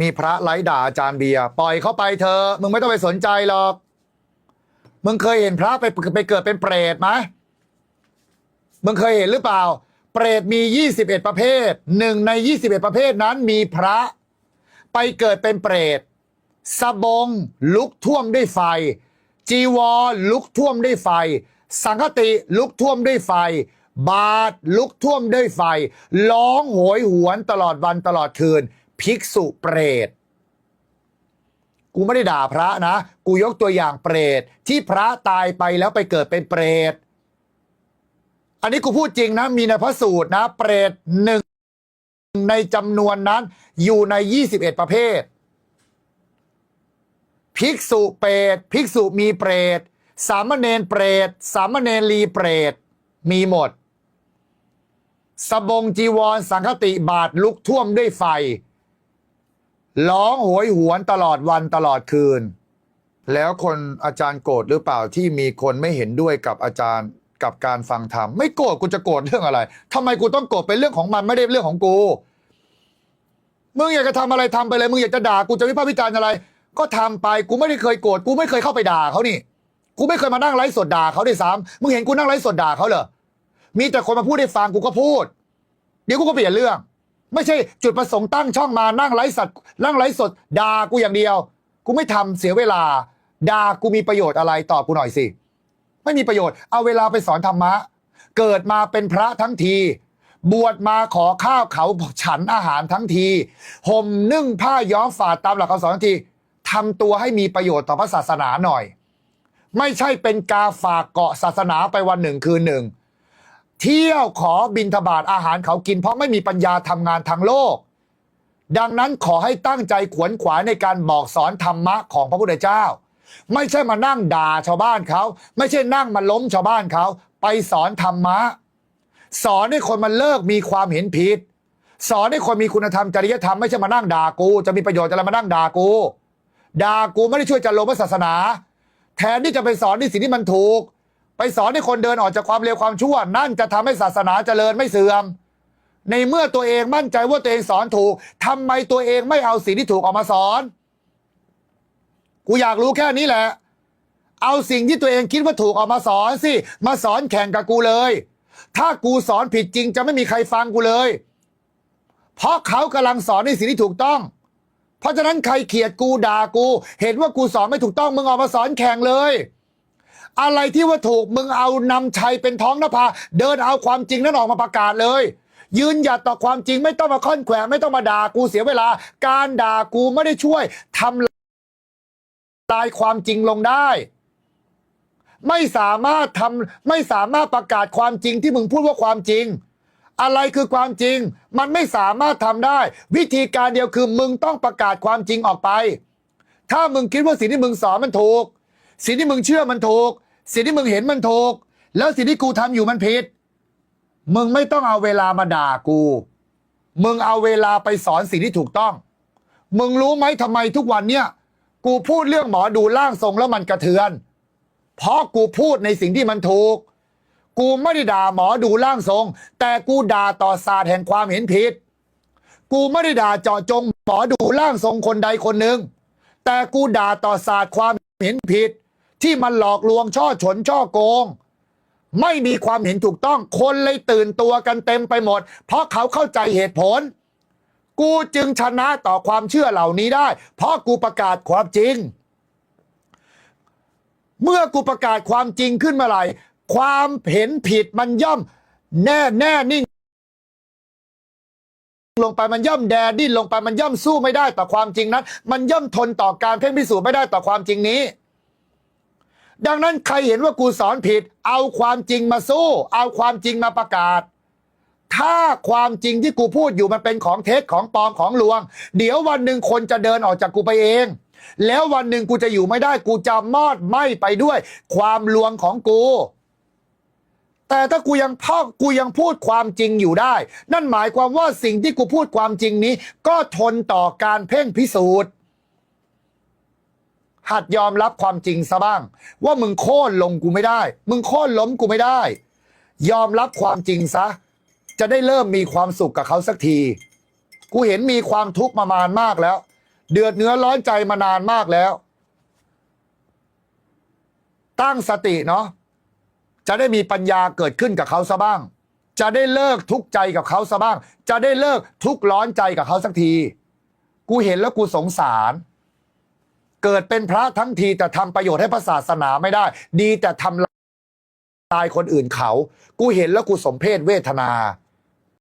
มีพระไล่ด่าอาจารย์เบียร์ปล่อยเข้าไปเถอมึงไม่ต้องไปสนใจหรอก มึงเคยเห็นพระไปไปเกิดเป็นเปรตไหมมึงเคยเห็นหรือเปล่า เปรตมี 21 ประเภทหนึ่งใน 21 ประเภทนั้นมีพระไปเกิดเป็นเปรตสบงลุกท่วมด้วยไฟ จีวรลุกท่วมด้วยไฟ สังฆติลุกท่วมด้วยไฟ บาทลุกท่วมด้วยไฟ ร้องโหยหวนตลอดวันตลอดคืน ภิกษุเปรตกูไม่ได้ด่าพระนะ กูยกตัวอย่างเปรตที่พระตายไปแล้วไปเกิดเป็นเปรตอันนี้กูพูดจริงนะ มีในพระสูตรนะ เปรตหนึ่งในจำนวนนั้นอยู่ใน 21 ประเภท ภิกษุเปรตภิกษุมีเปรตสามเณรเปรตสามเณรีเปรตมีหมด สบงจีวรสังคติบาทลุกท่วมด้วยไฟ ร้องโหยหวนตลอดวันตลอดคืน แล้วคนอาจารย์โกรธหรือเปล่าที่มีคนไม่เห็นด้วยกับอาจารย์กับการฟังธรรมไม่โกรธกูจะโกรธเรื่องอะไรทำไมกูต้องโกรธเป็นเรื่องของมันไม่ได้เรื่องของกูมึงอยากจะทำอะไรทำไปเลยมึงอยากจะด่ากูจะวิพากษ์วิจารณ์อะไร ก็ทำไปกูไม่ได้เคยโกรธกูไม่เคยเข้าไปด่าเขานี่กูไม่เคยมานั่งไลฟ์สดด่าเขาด้วยซ้ำมึงเห็นกูนั่งไลฟ์สดด่าเขาเหรอมีแต่คนมาพูดให้ฟังกูก็พูด เดี๋ยวกูก็เปลี่ยนเรื่อง ไม่ใช่จุดประสงค์ตั้งช่องมานั่งไลฟ์สดนั่งไลฟ์สดด่ากูอย่างเดียว กูไม่ทำเสียเวลาด่ากูมีประโยชน์อะไรตอบกูหน่อยสิ ไม่มีประโยชน์เอาเวลาไปสอนธรรมะ เกิดมาเป็นพระทั้งที บวชมาขอข้าวเขาฉันอาหารทั้งทีห่มนึ่งผ้าย้อมฝาดตามหลักคำสอนทั้งทีทำตัวให้มีประโยชน์ต่อพระศาสนาหน่อย ไม่ใช่เป็นกาฝากเกาะศาสนาไปวันหนึ่งคืนหนึ่ง เที่ยวขอบินทบาทอาหารเขากิน เพราะไม่มีปัญญาทำงานทางโลก ดังนั้นขอให้ตั้งใจขวนขวายในการบอกสอนธรรมะของพระพุทธเจ้า ไม่ใช่มานั่งด่าชาวบ้านเขา ไม่ใช่นั่งมาล้มชาวบ้านเขา ไปสอนธรรมะ สอนให้คนมันเลิกมีความเห็นผิด สอนให้คนมีคุณธรรมจริยธรรมไม่ใช่มานั่งด่ากู จะมีประโยชน์อะไรมานั่งด่ากูด่ากูไม่ได้ช่วยจันโลพระศาสนา แทนที่จะไปสอนในสิ่งที่มันถูก ไปสอนให้คนเดินออกจากความเลวความชั่ว นั่นจะทำให้ศาสนาเจริญไม่เสื่อม ในเมื่อตัวเองมั่นใจว่าตัวเองสอนถูกทำไมตัวเองไม่เอาสิ่งที่ถูกออกมาสอน กูอยากรู้แค่นี้แหละ เอาสิ่งที่ตัวเองคิดว่าถูกออกมาสอนสิ มาสอนแข่งกับกูเลย ถ้ากูสอนผิดจริงจะไม่มีใครฟังกูเลย เพราะเขากำลังสอนในสิ่งที่ถูกต้อง เพราะฉะนั้นใครเขียดกูด่ากู เห็นว่ากูสอนไม่ถูกต้องมึงออกมาสอนแข่งเลย อะไรที่ว่าถูกมึงเอานำชัยเป็นท้องนภาเดินเอาความจริงนั้นออกมาประกาศเลย ยืนหยัดต่อความจริงไม่ต้องมาค่อนแขวะไม่ต้องมาด่ากูเสียเวลา การด่ากูไม่ได้ช่วยทำลายความจริงลงได้ ไม่สามารถทำไม่สามารถประกาศความจริงที่มึงพูดว่าความจริงอะไรคือความจริง มันไม่สามารถทำได้ วิธีการเดียวคือมึงต้องประกาศความจริงออกไป ถ้ามึงคิดว่าสิ่งที่มึงสอนมันถูก สิ่งที่มึงเชื่อมันถูก สิ่งที่มึงเห็นมันถูก แล้วสิ่งที่กูทำอยู่มันผิด มึงไม่ต้องเอาเวลามาด่ากู มึงเอาเวลาไปสอนสิ่งที่ถูกต้อง มึงรู้ไหมทำไมทุกวันเนี้ยกูพูดเรื่องหมอดูร่างทรงแล้วมันกระเทือน เพราะกูพูดในสิ่งที่มันถูก กูไม่ได้ด่าหมอดูร่างทรง แต่กูด่าต่อศาสตร์แห่งความเห็นผิด กูไม่ได้ด่าเจาะจงหมอดูร่างทรงคนใดคนหนึ่ง แต่กูด่าต่อศาสตร์ความเห็นผิด ที่มันหลอกลวงช่อฉนช่อโกง ไม่มีความเห็นถูกต้องคนเลยตื่นตัวกันเต็มไปหมด เพราะเขาเข้าใจเหตุผล กูจึงชนะต่อความเชื่อเหล่านี้ได้ เพราะกูประกาศความจริง เมื่อกูประกาศความจริงขึ้นเมื่อไหร่ความเห็นผิดมันย่อม แน่แน่นิ่งลงไปมันย่อมแดดิ้นลงไปมันย่อมสู้ไม่ได้ต่อความจริงนั้น มันย่อมทนต่อการเพ่งพิสูจน์ไม่ได้ต่อความจริงนี้ ดังนั้นใครเห็นว่ากูสอนผิด เอาความจริงมาสู้ เอาความจริงมาประกาศ ถ้าความจริงที่กูพูดอยู่มันเป็นของเท็จของปลอมของลวง เดี๋ยววันหนึ่งคนจะเดินออกจากกูไปเอง แล้ววันหนึ่งกูจะอยู่ไม่ได้กูจะมอดไหม้ไปด้วย ความลวงของกู แต่ถ้ากูยังพ่อกูยังพูดความจริงอยู่ได้ นั่นหมายความว่าสิ่งที่กูพูดความจริงนี้ ก็ทนต่อการเพ่งพิสูจน์ หัดยอมรับความจริงซะบ้าง ว่ามึงโค่นลงกูไม่ได้ มึงโค่นล้มกูไม่ได้ ยอมรับความจริงซะ จะได้เริ่มมีความสุขกับเขาสักที กูเห็นมีความทุกข์มามานมากแล้ว เดือดเนื้อร้อนใจมานานมากแล้ว ตั้งสติเนาะจะได้มีปัญญาเกิดขึ้นกับเขาซะบ้าง จะได้เลิกทุกข์ใจกับเขาซะบ้าง จะได้เลิกทุกข์ร้อนใจกับเขาสักที กูเห็นแล้วกูสงสาร เกิดเป็นพระทั้งทีแต่ทำประโยชน์ให้พระศาสนาไม่ได้ ดีแต่ทำลายคนอื่นเขา กูเห็นแล้วกูสมเพศเวทนา